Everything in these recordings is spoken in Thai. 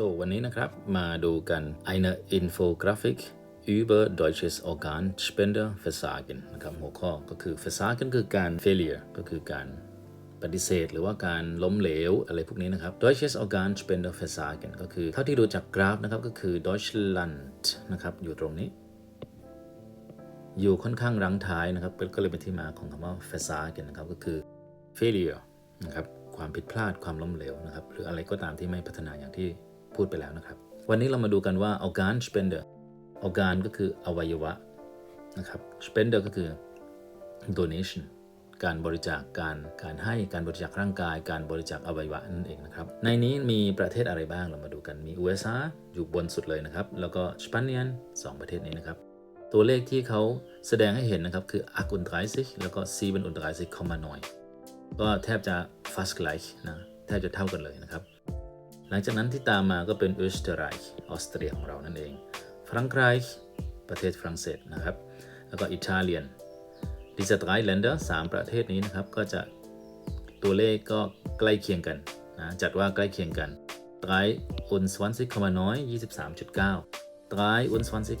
so วันนี้นะครับมาดูกัน eine Infografik über deutsches Organspenderversagen นะครับหัวข้อก็คือ Versagen คือการ failure ก็คือการปฏิเสธ หรือว่าการล้มเหลวอะไรพวกนี้นะครับ Deutsches Organspenderversagen ก็คือ เท่าที่ดูจากกราฟนะครับก็คือ Deutschland นะครับอยู่ตรงนี้ อยู่ค่อนข้างรั้งท้ายนะครับ ก็เลยเป็นที่มาของคำว่า Versagen นะครับก็คือ failure นะครับความผิดพลาดความล้มเหลวนะครับ หรืออะไรก็ตามที่ไม่พัฒนาอย่างที่ พูดไปแล้วนะครับ วันนี้เรามาดูกันว่า organ spender organ ก็คืออวัยวะนะครับ spender ก็คือ donation การบริจาคการการให้การบริจาคร่างกาย การบริจาคอวัยวะนั่นเองนะครับ ในนี้มีประเทศอะไรบ้างเรามาดูกันมี USA อยู่บนสุดเลยนะครับ แล้วก็สเปนเนียนสองประเทศนี้นะครับ ตัวเลขที่เขาแสดงให้เห็นนะครับ คือ38แล้วก็37,9ก็แทบจะ fast gleich นะแทบจะเท่ากันเลยนะครับ หลังจากนั้นที่ตามมาก็เป็นออสเตรียออสเตรียของเรานั่นเองฟรังไกร์ประเทศฝรั่งเศสนะครับ แล้วก็อิตาเลียนดิสตรายแลนเดอร์สามประเทศนี้นะครับ ก็จะตัวเลขก็ใกล้เคียงกันนะจัดว่าใกล้เคียงกัน3 und 20น้อย23.9 3 und 20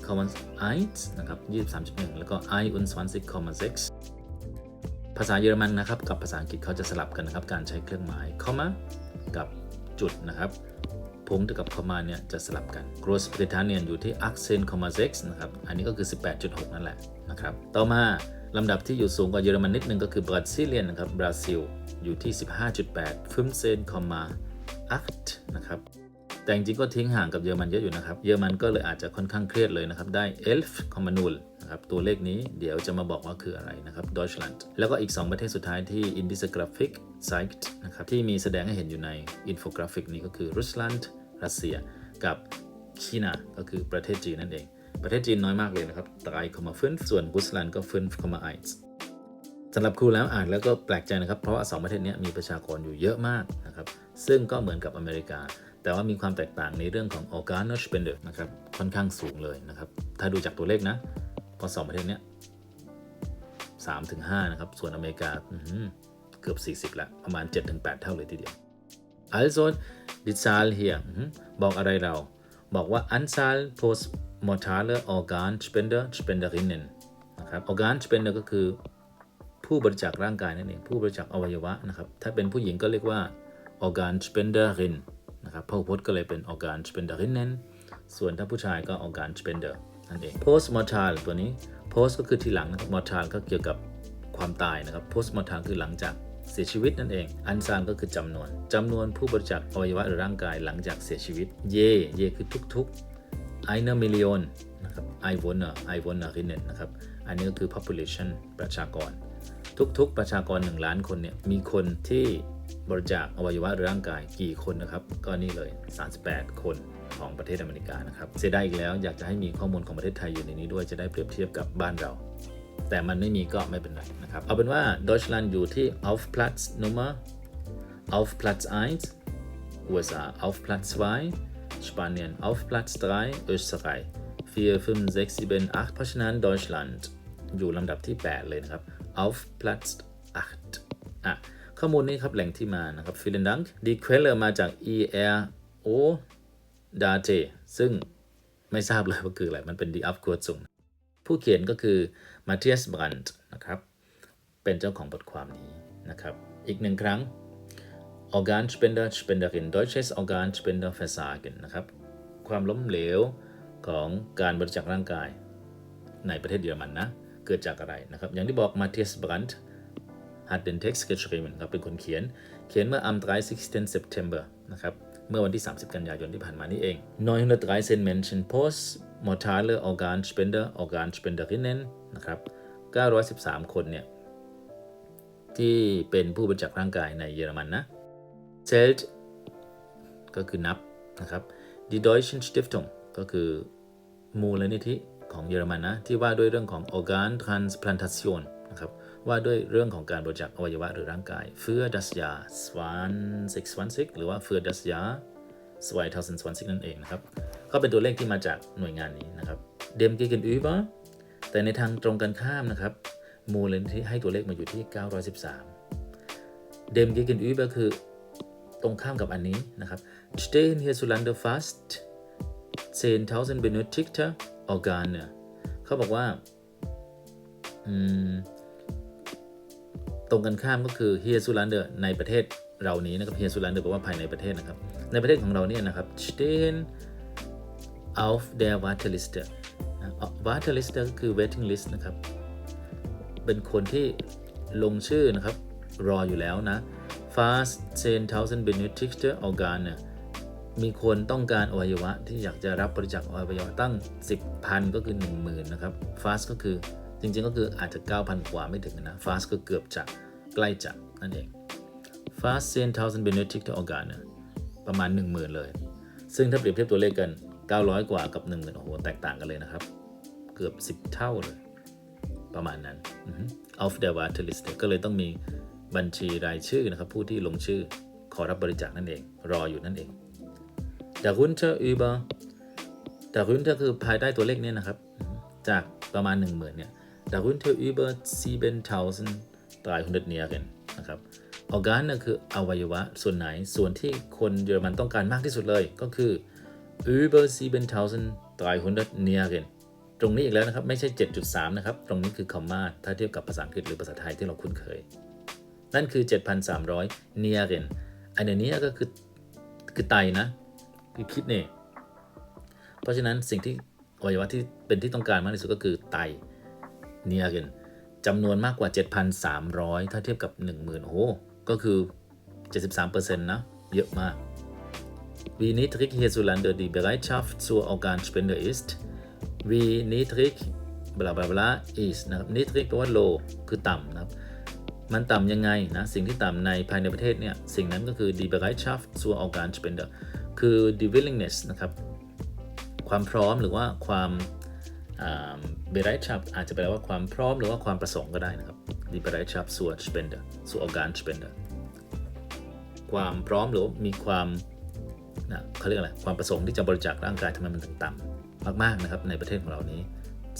1นะครับ23.1แล้วก็1 und 20 6ภาษาเยอรมันนะครับ กับภาษาอังกฤษเขาจะสลับกันนะครับ การใช้เครื่องหมาย comma กับ จุดนะครับพงกับคอมาเนี่ยจะสลับกัน Gross Britannien อยู่ที่ accent comma 6นะครับ อันนี้ก็คือ 18.6 นั่นแหละนะครับ ต่อมาลำดับที่อยู่สูงกว่าเยอรมันนิดนึงก็คือบราซิเลียนนะครับ บราซิล อยู่ที่ 15.8 15 comma 8นะครับ แต่จริงๆก็ทิ้งห่างกับเยอรมันเยอะอยู่นะครับ เยอรมันก็เลยอาจจะค่อนข้างเครียดเลยนะครับ ได้ 11 comma 0นะครับตัวเลขนี้เดี๋ยวจะมาบอกว่าคืออะไรนะครับ Deutschland แล้วก็อีก 2 ประเทศสุดท้ายที่ in this graphic zeigt นะครับที่มีแสดงให้เห็นอยู่ในอินโฟกราฟิกนี้ก็คือรัสลันด์รัสเซีย กับคีนาก็คือประเทศจีนนั่นเอง ประเทศจีนน้อยมากเลยนะครับ3,5ส่วนรุสเซียก็ฟนด์ก็5,1สำหรับครูแล้วอ่านแล้วก็แปลกใจนะครับ เพราะว่าสองประเทศนี้มีประชากรอยู่เยอะมากนะครับซึ่งก็เหมือนกับอเมริกา แต่ว่ามีความแตกต่างในเรื่องของ organ spender นะครับค่อนข้างสูงเลยนะครับ ถ้าดูจากตัวเลขนะ พอสองประเทศเนี้ย3ถึง5นะครับ ส่วนอเมริกาอื้อหือเกือบ 40ล้วประมาณ 7-8 เท่าเลยทีเดียว also die Zahl hier บอกอะไรเรา บอกว่า Anzahl postmortale Organspender Spenderinnen นะครับ Organspender ก็คือผู้บริจาคร่างกายนั่นเอง ผู้บริจาคอวัยวะนะครับ ถ้าเป็นผู้หญิงก็เรียกว่า Organspenderin นะครับพหูพจน์ก็เลยเป็น Organspenderinnen ส่วนถ้าผู้ชายก็ Organspender นั่นเอง post mortal ตัวนี้ post ก็คือทีหลัง mortal ก็เกี่ยวกับความตายนะครับ post mortal คือหลังจากเสียชีวิตนั่นเอง อันซานก็คือจำนวนจำนวนผู้บริจาคอวัยวะหรือร่างกายหลังจากเสียชีวิต เย เยคือทุกๆ eine Million นนะครับ I wohne I wohne rinnen นะครับ อันนี้ก็คือ population ประชากร ทุกๆ ประชากร 1 ล้านคนเนี่ย มีคนที่ บริจาคอวัยวะหรือร่างกายกี่คนนะครับ ก็นี่เลย 38 คนของประเทศอเมริกานะครับ เสียดายอีกแล้วอยากจะให้มีข้อมูลของประเทศไทยอยู่ในนี้ด้วยจะได้เปรียบเทียบกับบ้านเรา แต่มันไม่มีก็ไม่เป็นไรนะครับ เอาเป็นว่า Deutschland อยู่ที่ auf Platz Nummer auf Platz 1 USA auf Platz 2 Spanien auf Platz 3 Österreich 4 5 6 7 8เพราะฉะนั้น Deutschland อยู่ลำดับที่ 8 เลยนะครับ auf Platz 8อะ ข้อมูลนี้ครับแหล่งที่มานะครับ vielen Dank die Quelle มาจาก ERO Date ซึ่งไม่ทราบเลยว่าคืออะไร มันเป็น die Abkürzung ผู้เขียนก็คือมาเทียสบรันด์นะครับ เป็นเจ้าของบทความนี้นะครับ อีกหนึ่งครั้ง Organspender Spenderin Deutsches Organspender Versagen นะครับ ความล้มเหลวของการบริจาคร่างกายในประเทศเยอรมันนะ เกิดจากอะไรนะครับ อย่างที่บอกมาเทียสบรันด์ hat den Text geschrieben ครับเป็นคนเขียน เขียนเมื่อ am 30. September นะครับ เมื่อวันที่ 30 กันยายนที่ผ่านมานี่เอง 913 Menschen post mortale Organspender Organspenderinnen นะครับ 913 คนเนี่ย ที่เป็นผู้บริจาคร่างกายในเยอรมันนะ zählt ก็คือนับนะครับ die Deutschen Stiftung ก็คือมูลนิธิของเยอรมันนะ ที่ว่าด้วยเรื่องของ Organ Transplantation ว่าด้วยเรื่องของการบริจาคอวัยวะหรือร่างกาย für das Jahr 2020หรือว่า für das Jahr 2020นั่นเองนะครับ ก็เป็นตัวเลขที่มาจากหน่วยงานนี้นะครับ dem gegenüber แต่ในทางตรงกันข้ามนะครับ มูลนิธิให้ตัวเลขมาอยู่ที่ 913 dem gegenüber คือตรงข้ามกับอันนี้นะครับ stehen hierzulande fast 10.000 benötigte Organe เขาบอกว่าอืม ตรงกันข้ามก็คือ hierzulande ในประเทศเรานี้นะครับ hierzulande แปลว่าภายในประเทศนะครับ ในประเทศของเราเนี่ยนะครับ stehen auf der Warteliste นะ Warteliste ก็คือ waiting list นะครับ เป็นคนที่ลงชื่อนะครับ รออยู่แล้วนะ fast 10,000 benötigte Organe มีคนต้องการอวัยวะที่อยากจะรับบริจาคอวัยวะตั้ง 10,000 ก็คือ 10,000 นะครับ fast ก็คือ จริงๆก็คืออาจจะ 9,000 กว่าไม่ถึงนะ fast ก็เกือบจะใกล้จะนั่นเอง fast 10,000 benötigte Organe ประมาณ 10,000 เลย ซึ่งถ้าเปรียบเทียบตัวเลขกัน 900 กว่ากับ 10,000 โอ้โห แตกต่างกันเลยนะครับ เกือบ 10 เท่าเลย ประมาณนั้นอือฮึ auf der Warteliste ก็เลยต้องมีบัญชีรายชื่อนะครับ ผู้ที่ลงชื่อขอรับบริจาคนั่นเอง รออยู่นั่นเอง darunter über darunter คือภายใต้ตัวเลขเนี้นะครับ จากประมาณ 10,000 เนี่ย darunter über 7,300 Nieren นะครับ organ น่ะคืออวัยวะส่วนไหนส่วนที่คนเยอรมันต้องการมากที่สุดเลยก็คือ über 7,300 Nieren ตรงนี้อีกแล้วนะครับ ไม่ใช่ 7.3 นะครับ ตรงนี้คือคอมมาถ้าเทียบกับภาษาอังกฤษหรือภาษาไทยที่เราคุ้นเคย นั่นคือ 7,300 Nieren อันนี้ก็คือคือไตนะ คือคิดเนี่เพราะฉะนั้นสิ่งที่อวัยวะที่เป็นที่ต้องการมากที่สุดก็คือไต เนียเกนจำนวนมากกว่า 7,300 ถ้าเทียบกับ 10,000 โอ้โหก็คือ 73%นะเยอะมาก Wie niedrig hierzulande die Bereitschaft zur Organspende ist, wie niedrig บลาบลาบลา is นะครับ niedrig แปลว่า low คือต่ำนะครับ มันต่ำยังไงนะ สิ่งที่ต่ำในภายในประเทศเนี่ย สิ่งนั้นก็คือ die Bereitschaft zur Organspende คือ the willingness นะครับ ความพร้อมหรือว่าความ Bereitschaft อาจจะแปลว่าความพร้อมหรือว่าความประสงค์ก็ได้นะครับ die Bereitschaft zur Spende zur Organspende ความพร้อมหรือมีความนะเขาเรียกอะไรความประสงค์ที่จะบริจาคร่างกายทำไมมันถึงต่ำมากๆนะครับในประเทศของเรานี้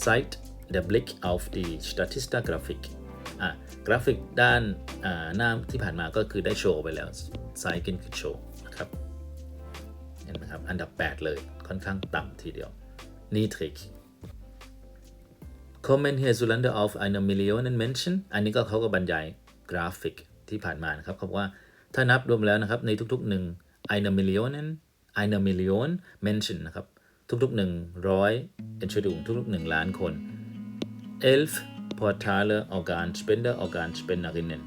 Seit der Blick auf die Statista Grafik อะกราฟิกด้านาหน้าที่ผ่านมาก็คือได้โชว์ไปแล้วไซกินคือโชว์นะครับเห็นไหมครับ อันดับ 8 เลยค่อนข้างต่ำทีเดียว niedrig Kommen hierzulande auf eine Million Menschen อันนี้ก็เขาก็บรรยายกราฟิกที่ผ่านมานะครับเขาบอกว่าถ้านับรวมแล้วนะครับในทุกๆหนึ่ง eine Million eine Million Menschen นะครับทุกๆหนึ่งร้อยเอ็นชดูทุกๆหนึ่งล้านคน elf Portale Organspender Organspenderinnen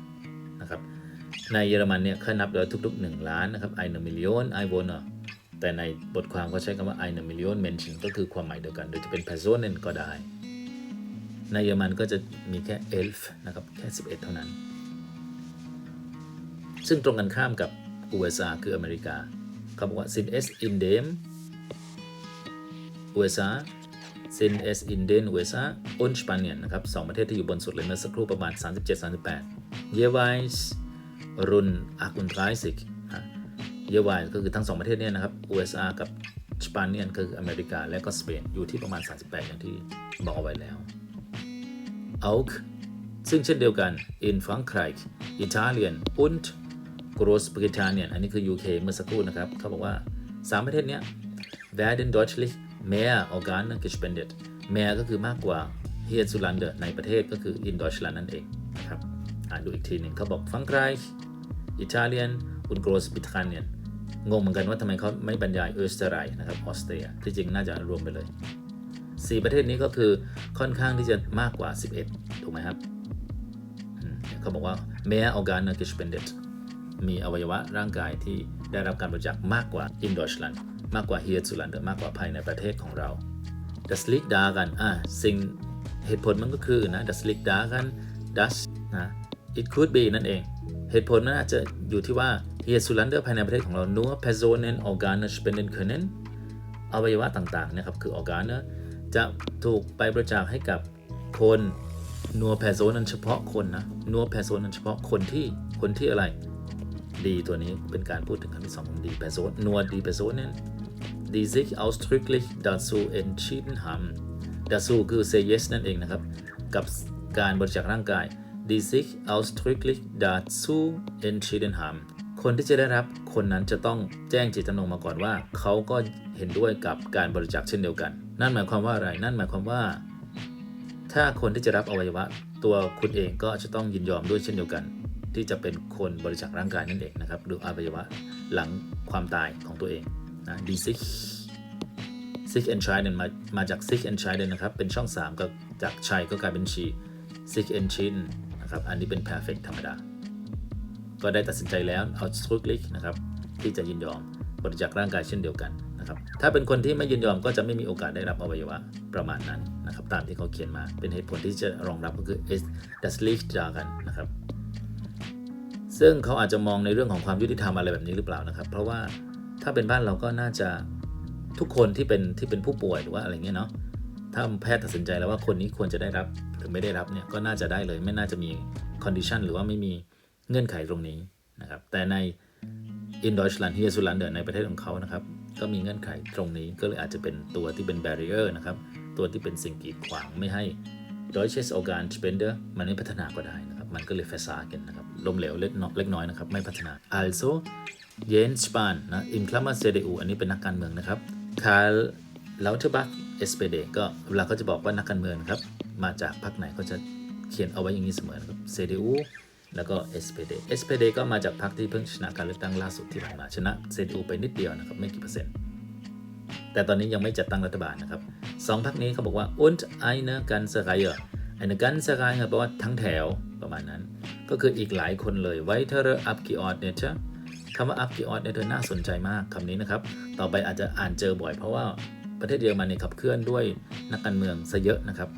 นะครับในเยอรมันเนี่ยเขานับแล้วทุกๆ 1 ล้านนะครับ eine Million Einwohner แต่ในบทความเขาใช้คำว่า eine Million Menschen ก็คือความหมายเดียวกัน โดยจะเป็น Personen ก็ได้ ในเยอรมันก็จะมีแค่ elf นะครับแค่ 11 เท่านั้น ซึ่งตรงกันข้ามกับ USA คืออเมริกาเขาบอกว่า sind es in dem USA sind es in den USA und Spanien นะครับสองประเทศที่อยู่บนสุดเลยเมื่อสักครู่ประมาณ 37-38 jeweils rund 38ฮะ jeweils ก็คือทั้งสองประเทศเนี่ยนะครับ USA กับสเปนก็คืออเมริกาและก็สเปนอยู่ที่ประมาณ 38 อย่างที่บอกเอาไว้แล้ว auch ซึ่งเช่นเดียวกัน in Frankreich Italien und Großbritannien อันนี้คือ UK เมื่อสักครู่นะครับ เขาบอกว่า 3 ประเทศเนี้ย werden deutlich mehr Organe gespendet mehr ก็คือมากกว่า hierzulande ในประเทศก็คือ in Deutschland นั่นเองนะครับอ่านดูอีกทีหนึ่งเขาบอก Frankreich Italien und Großbritannien งงเหมือนกันว่าทำไมเขาไม่บรรยายเอสเตอร์ไรนะครับออสเตรียที่จริงน่าจะรวมไปเลย 4 ประเทศนี้ก็คือค่อนข้างที่จะมากกว่า 11 ถูกไหมครับเขาบอกว่า mehr Organe gespendet มีอวัยวะร่างกายที่ได้รับการบริจาคมากกว่า in Deutschland มากกว่า hierzulande มากกว่าภายในประเทศของเรา das liegt daran อะสิ่งเหตุผลมันก็คือนะ das liegt daran das นะ it could be นั่นเอง เหตุผลมันอาจจะอยู่ที่ว่า hierzulande ภายในประเทศของเรา nur Personen Organe spenden können อวัยวะต่างๆนะครับคือ Organe จะถูกไปบริจาคให้กับคน nur Personen เฉพาะคนนะ nur Personen เฉพาะคนที่คนที่อะไร ดีตัวนี้เป็นการพูดถึงคำที่สองของดี Person nur die Personen die sich ausdrücklich dazu entschieden haben dazu คือ say yes นั่นเองนะครับ กับการบริจาคร่างกาย die sich ausdrücklich dazu entschieden haben คนที่จะได้รับคนนั้นจะต้องแจ้งเจตจำนงมาก่อนว่า เขาก็เห็นด้วยกับการบริจาคเช่นเดียวกัน นั่นหมายความว่าอะไร นั่นหมายความว่า ถ้าคนที่จะรับอวัยวะ ตัวคุณเองก็จะต้องยินยอมด้วยเช่นเดียวกัน ที่จะเป็นคนบริจาคร่างกายนั่นเองนะครับหรืออวัยวะหลังความตายของตัวเองนะดีซิก Sick and Child มามาจาก Sick and Child นะครับ เป็นช่อง 3 ก็จากชัยก็กลายเป็นชี Sick and Chin นะครับ อันนี้เป็น perfect ธรรมดา ก็ได้ตัดสินใจแล้วเอาส r ุกลิกนะครับ ที่จะยินยอมบริจาคร่างกายเช่นเดียวกัน นะครับถ้าเป็นคนที่ไม่ยินยอมก็จะไม่มีโอกาสได้รับอวัยวะประมาณนั้นนะครับตามที่เขาเขียนมาเป็นเหตุผลที่จะรองรับก็คือ es das l i c h daran นะครับซึ่งเขาอาจจะมองในเรื่องของความยุติธรรมอะไรแบบนี้หรือเปล่านะครับ เพราะว่าถ้าเป็นบ้านเราก็น่าจะทุกคนที่เป็นที่เป็นผู้ป่วยหรือว่าอะไรเงี้ยเนาะถ้าแพทย์ตัดสินใจแล้วว่าคนนี้ควรจะได้รับหรือไม่ได้รับเนี่ยก็น่าจะได้เลย ไม่น่าจะมีคอนดิชันหรือว่าไม่มีเงื่อนไขตรงนี้นะครับแต่ในอินด e ช c h ล a n d ฮียสุลันเดอร์ในประเทศของเขานะครับ ก็มีเงื่อนไขตรงนี้ก็เลยอาจจะเป็นตัวที่เป็น barrier นะครับ ตัวที่เป็นสิ่งกีดขวางไม่ให้ Deutsches Organ Spender มันไม่พัฒนาก็ได้นะครับ มันก็เลย versagen นะครับล้มเหลวเล็กน้อยเล็กน้อยนะครับ ไม่พัฒนา also Jens Spahn นะ in Klammer CDU อันนี้เป็นนักการเมืองนะครับ Karl Lauterbach SPD ก็เวลาเขาจะบอกว่านักการเมืองครับ มาจากพรรคไหนก็จะเขียนเอาไว้อย่างนี้เสมอนะครับ CDU แล้วก็ SPD SPD ก็มาจากพรรคที่เพิ่งชนะการเลือกตั้งล่าสุดที่ผ่านมาชนะ CDU ไปนิดเดียวนะครับไม่กี่เปอร์เซ็นต์แต่ตอนนี้ยังไม่จัดตั้งรัฐบาลนะครับสองพรรคนี้เขาบอกว่า und eine ganze Reihe eine ganze Reihe แปลว่าทั้งแถวประมาณนั้น ก็คืออีกหลายคนเลย weitere Abgeordnete คำว่า Abgeordnete น่าสนใจมากคำนี้นะครับ ต่อไปอาจจะอ่านเจอบ่อยเพราะว่าประเทศเยอรมันเนี่ยขับเคลื่อนด้วยนักการเมืองซะเยอะนะครับ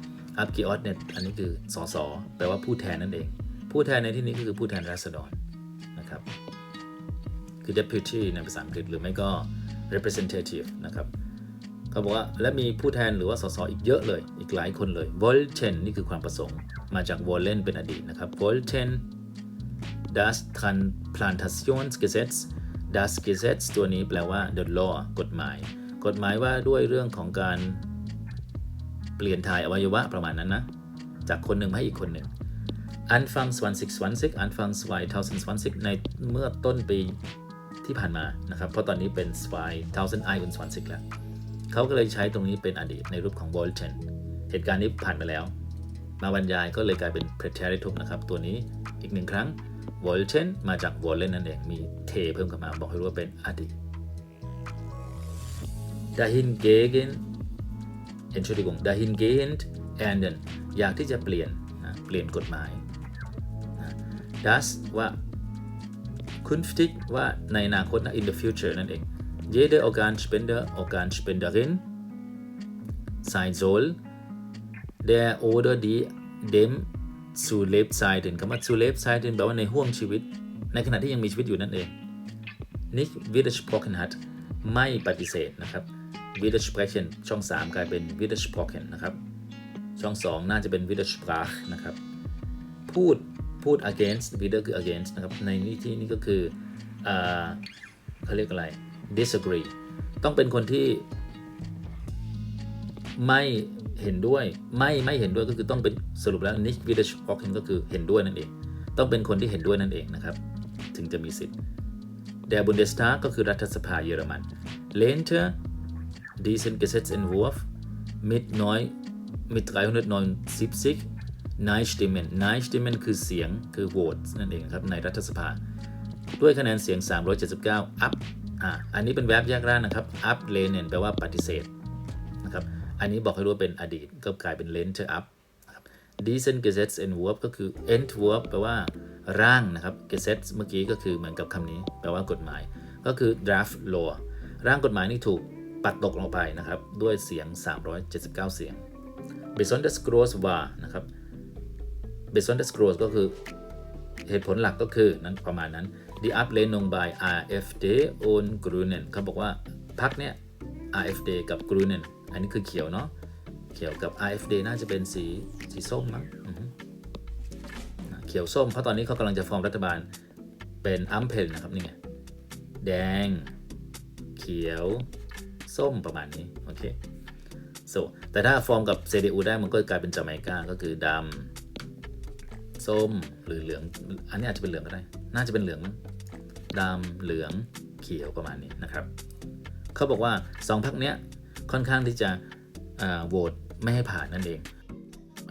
Abgeordnet อันนี้คือสสแปลว่าผู้แทนนั่นเอง ผู้แทนในที่นี้ก็คือผู้แทนราษฎรนะครับ คือ deputy ในภาษาอังกฤษหรือไม่ก็ representative นะครับเขาบอกว่าและมีผู้แทนหรือว่าสสอีกเยอะเลย อีกหลายคนเลย Volten นี่คือความประสงค์ มาจาก Wollen เป็นอดีตนะครับ Volten das Transplantationsgesetz das Gesetz ตัวนี้แปลว่า the law กฎหมาย กฎหมายว่าด้วยเรื่องของการเปลี่ยนถ่ายอวัยวะประมาณนั้นนะ จากคนหนึ่งมาให้อีกคนหนึ่ง Anfang 2020 Anfang 2020 ในเมื่อต้นปีที่ผ่านมานะครับ เพราะตอนนี้เป็น 2021แล้ว เขาก็เลยใช้ตรงนี้เป็นอดีตในรูปของ Volten เหตุการณ์นี้ผ่านไปแล้ว มาบรรยายก็เลยกลายเป็น Präteritum นะครับ ตัวนี้อีกหนึ่งครั้ง Volten มาจาก Wollen นั่นเอง มีเทเพิ่มเข้ามาบอกให้รู้ว่าเป็นอดีต dahingegen Entschuldigung dahingehend ändern อยากที่จะเปลี่ยนนะเปลี่ยนกฎหมาย das ว่า künftig ว่าในอนาคตนะ in the future นั่นเอง jede Organspender Organspenderin sein soll der oder die dem zu Lebzeiten คำว่า zu Lebzeiten แปลว่าในห่วงชีวิต ในขณะที่ยังมีชีวิตอยู่นั่นเอง nicht widersprochen hat ไม่ปฏิเสธนะครับ widersprechen ช่อง 3 กลายเป็น widersprochen นะครับ ช่อง 2 น่าจะเป็น widersprach นะครับ พูด พูด against wider คือ against นะครับ ในนี้ที่นี่ก็คืออเขาเรียกอะไร disagree ต้องเป็นคนที่ไม่เห็นด้วย ไม่ไม่เห็นด้วยก็คือต้องเป็นสรุปแล้ว nicht widersprochen ก็คือเห็นด้วยนั่นเอง ต้องเป็นคนที่เห็นด้วยนั่นเองนะครับ ถึงจะมีสิทธิ์ Der Bundestag ก็คือรัฐสภาเยอรมัน lehnte diesen Gesetzentwurf mit, neu, mit 379 Nein-Stimmen Nein-Stimmen คือเสียงคือโหวตนั่นเองครับในรัฐสภา ด้วยคะแนนเสียง 379 up อ่าอันนี้เป็นแวบแยกร่างนะครับ up l e n e n แปลว่าปฏิเสธนะครับอันนี้บอกให้รู้ว่าเป็นอดีตก็กลายเป็น l e n t e up นะครับ diesen Gesetzentwurf ก็คือ entwurf แปลว่าร่างนะครับ Gesetz เมื่อกี้ก็คือเหมือนกับคำนี้ แปลว่ากฎหมาย ก็คือ draft law ร่างกฎหมายนี่ถูกปัดตกลงไปนะครับ ด้วยเสียง 379 เสียง besonders groß war นะครับ besonders groß ก็คือเหตุผลหลักก็คือนั้นประมาณนั้น die Ablehnung bei AfD und Grünen เขาบอกว่าพรรคเนี้ย AfD กับ Grünen อันนี้คือเขียวเนาะเขียวกับ AfD น่าจะเป็นสีสีส้มมั้งเขียวส้มเพราะตอนนี้เขากำลังจะฟอร์มรัฐบาลเป็นอัมเพลนะครับนี่ไงแดง เขียว ส้มประมาณนี้โอเค so แต่ถ้าฟอร์มกับ CDU ได้มันก็กลายเป็นจาเมกาก็คือดำ ส้มหรือเหลือง อันนี้อาจจะเป็นเหลืองก็ได้ น่าจะเป็นเหลืองดำเหลืองเขียวประมาณนี้นะครับ เขาบอกว่าสองพักเนี้ยค่อนข้างที่จะโหวตไม่ให้ผ่านนั่นเอง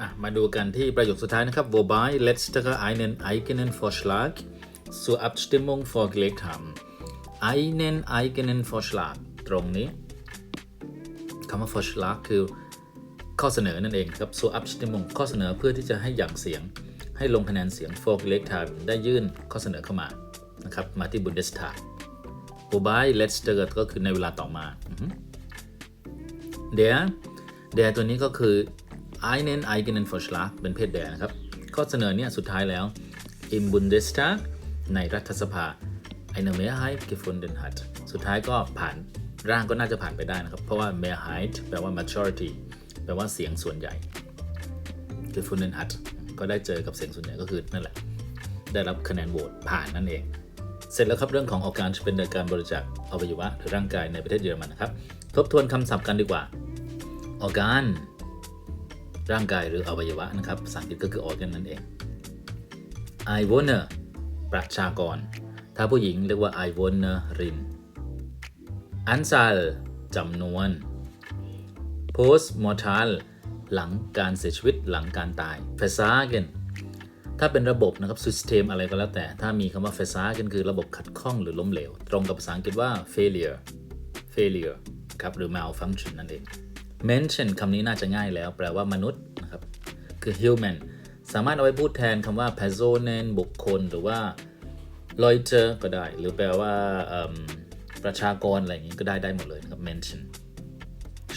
อมาดูกันที่ประโยคสุดท้ายนะครับ wobei letztere einen eigenen Vorschlag zur Abstimmung vorgelegt haben einen eigenen Vorschlag ตรงนี้คำว่า Vorschlag คือข้อเสนอนั่นเองครับ zur Abstimmung ข้อเสนอเพื่อที่จะให้หยั่งเสียง ให้ลงคะแนนเสียง vorgelegt haben ได้ยื่นข้อเสนอเข้ามานะครับมาที่ Bundestag wobei letztere ก็คือในเวลาต่อมาอือฮึ der der ตัวนี้ก็คือ einen eigenen Vorschlag เป็นเพศ der นะครับ ข้อเสนอเนี่ยสุดท้ายแล้ว im Bundestag ในรัฐสภา eine Mehrheit gefunden hat สุดท้ายก็ผ่านร่างก็น่าจะผ่านไปได้นะครับ เพราะว่า Mehrheit แปลว่า majority แปลว่าเสียงส่วนใหญ่ gefunden hat ก็ได้เจอกับเสียงส่วนใหญ่ก็คือนั่นแหละ ได้รับคะแนนโหวตผ่านนั่นเอง เสร็จแล้วครับเรื่องของออกการเป็นการบริจาคอวัยวะหรือร่างกายในประเทศเยอรมันนะครับ ทบทวนคำศัพท์กันดีกว่าออกการร่างกายหรืออวัยวะนะครับภาษาอังกฤษก็คือ organ นั่นเอง I w o n e r ประชากร ถ้าผู้หญิงเรียกว่า I w o n e r ริน อันซัลจำนวน post mortal หลังการเสียชีวิตหลังการตาย versagen ถ้าเป็นระบบนะครับ system อะไรก็แล้วแต่ ถ้ามีคำว่า versagen คือระบบขัดข้องหรือล้มเหลว ตรงกับภาษาอังกฤษว่า failure failure ครับหรือ malfunction นั่นเอง mention คำนี้น่าจะง่ายแล้ว แปลว่ามนุษย์นะครับ คือ human สามารถเอาไว้พูดแทนคำว่า personen บุคคล หรือว่า Leute ก็ได้ หรือแปลว่าประชากรอะไรอย่างนี้ก็ได้ได้หมดเลยนะครับ mention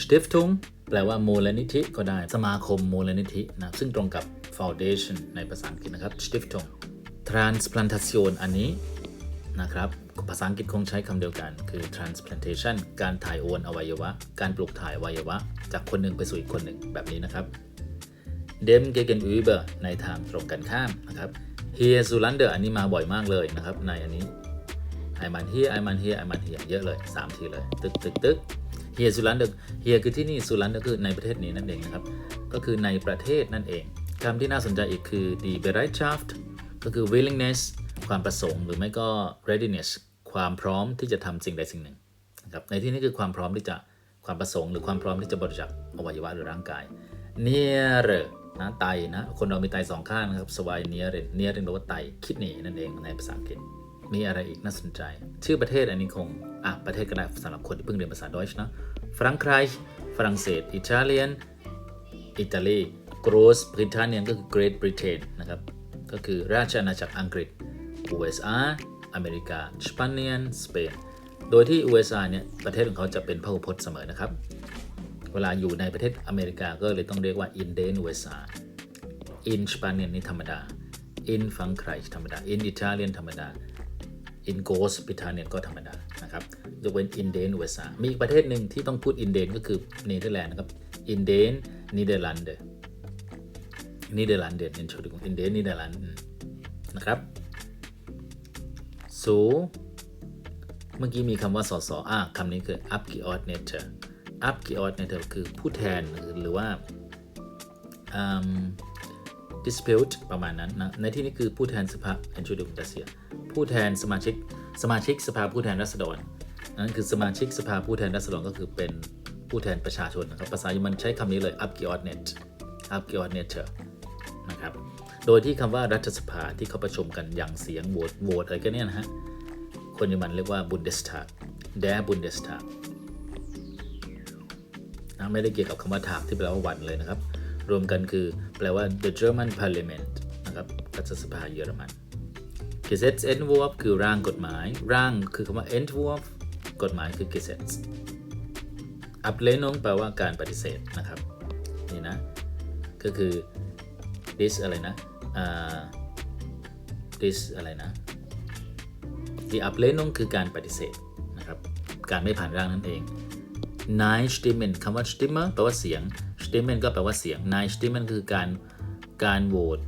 Stiftung แปลว่ามูลนิธิก็ได้สมาคมมูลนิธินะซึ่งตรงกับ foundation ในภาษาอังกฤษนะครับ Stiftung transplantation อันนี้นะครับภาษาอังกฤษคงใช้คำเดียวกัน คือ transplantation การถ่ายโอนอวัยวะ การปลูกถ่ายอวัยวะ จากคนหนึ่งไปสู่อีกคนหนึ่งแบบนี้นะครับ dem gegenüber ในทางตรงกันข้ามนะครับ here Zulander อันนี้มาบ่อยมากเลยนะครับ ในอันนี้ไอมันเฮียไอมันเฮียไอมันเฮียเยอะเลย 3 ทีเลย ตึกตึกตึก เฮียสุรันเดอร์เฮียคือที่นี่สุรันก็คือในประเทศนี้นั่นเองนะครับ ก็คือในประเทศนั่นเองคำที่น่าสนใจอีกคือ die Bereitschaft ก็คือ willingness ความประสงค์หรือไม่ก็ readiness ความพร้อมที่จะทำสิ่งใดสิ่งหนึ่งนะครับในที่นี้คือความพร้อมที่จะความประสงค์หรือความพร้อมที่จะบริจาคอวัยวะหรือร่างกาย near นะไตนะคนเรามีไตสองข้างนะครับ สวาย near near แปลว่าไตคิดหนีนั่นเองในภาษาอังกฤษ มีอะไรอีกน่าสนใจ ชื่อประเทศอันนี้คง อะ ประเทศก็ได้สำหรับคนที่เพิ่งเรียนภาษาดอยช์นะฝรั่งไยฝรั่งเศส อิตาเลียน อิตาลีกรสบริเตนเนียก็คือ Great Britain นะครับ ก็คือราชอาณาจักรอังกฤษ USA อเมริกาสเปนสเปน โดยที่ USA เนี่ย ประเทศของเขาจะเป็นพหุพจน์เสมอนะครับ เวลาอยู่ในประเทศอเมริกาก็เลยต้องเรียกว่า in den USA in สเปนนี่ธรรมดา in ฝรั่งไยธรรมดา in Italian ธรรมดา อินโกสปิทาเนียก็ธรรมดานะครับยกเว้นอินเดนเวสามีอีกประเทศหนึ่งที่ต้องพูดอินเดนก็คือเนเธอร์แลนด์นะครับอินเดนนีเดอร์แลนด์นีเดอร์แลนด์เดนอินชูดิกอินเดนนีเดอร์แลนด์นะครับ so เมื่อกี้มีคำว่าสอสออะคำนี้คือ up g e o r d n a t o r up g e o r d n a t o r คือผู้แทนหรือว่า dispute ประมาณนั้นนะในที่นี้คือผู้แทนสภา e n t r u d u c t i a ผู้แทนสมาชิกสมาชิกสภาผู้แทนราษฎรนั่นคือสมาชิกสภาผู้แทนราษฎรก็คือเป็นผู้แทนประชาชนนะครับภาษาเยอรมันใช้คำนี้เลย up g e o r d n a t up g e o r d n a t นะครับโดยที่คำว่ารัฐสภาที่เขาประชุมกันอย่างเสียงโหวตโหวตอะไรกันเนี่ยนะฮะคนเยอรมันเรียกว่า Bundestag der Bundestag นะไม่ได้เกี่ยวกับคำว่า tag ที่แปลว่าวันเลยนะครับ รวมกันคือแปลว่า the German Parliament นะครับรัฐสภาเยอรมัน Gesetzentwurf คือร่างกฎหมาย ร่างคือคำว่า Entwurf กฎหมายคือ Gesetz Ablehnung แปลว่าการปฏิเสธนะครับนี่นะ ก็คือ this อะไรนะอ่า this อะไรนะ the Ablehnung คือการปฏิเสธนะครับ การไม่ผ่านร่างนั่นเอง Nein stimmen คำว่า Stimme แปลว่าเสียง stimmen ก็แปลว่าเสียง Nein stimmen คือการการโหวต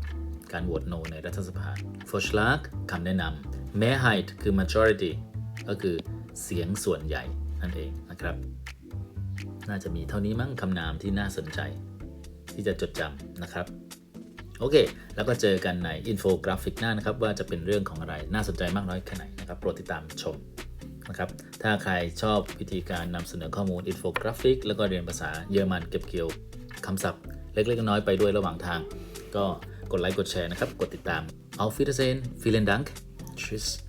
การโหวต no ในรัฐสภา Vorschlag คำแนะนำ Mehrheit คือ majority ก็คือเสียงส่วนใหญ่นั่นเองนะครับ น่าจะมีเท่านี้มั้งคำนามที่น่าสนใจ ที่จะจดจำนะครับ โอเค แล้วก็เจอกันในอินโฟกราฟิกหน้านะครับ ว่าจะเป็นเรื่องของอะไรน่าสนใจมากน้อยแค่ไหนนะครับ โปรดติดตามชม นะครับ ถ้าใครชอบวิธีการนำเสนอข้อมูลอินโฟกราฟิก แล้วก็เรียนภาษาเยอรมันเก็บเกี่ยวคำศัพท์ เล็กๆน้อยๆไปด้วยระหว่างทาง ก็กดไลค์กดแชร์นะครับ กดติดตาม Auf Wiedersehen vielen Dank tschüss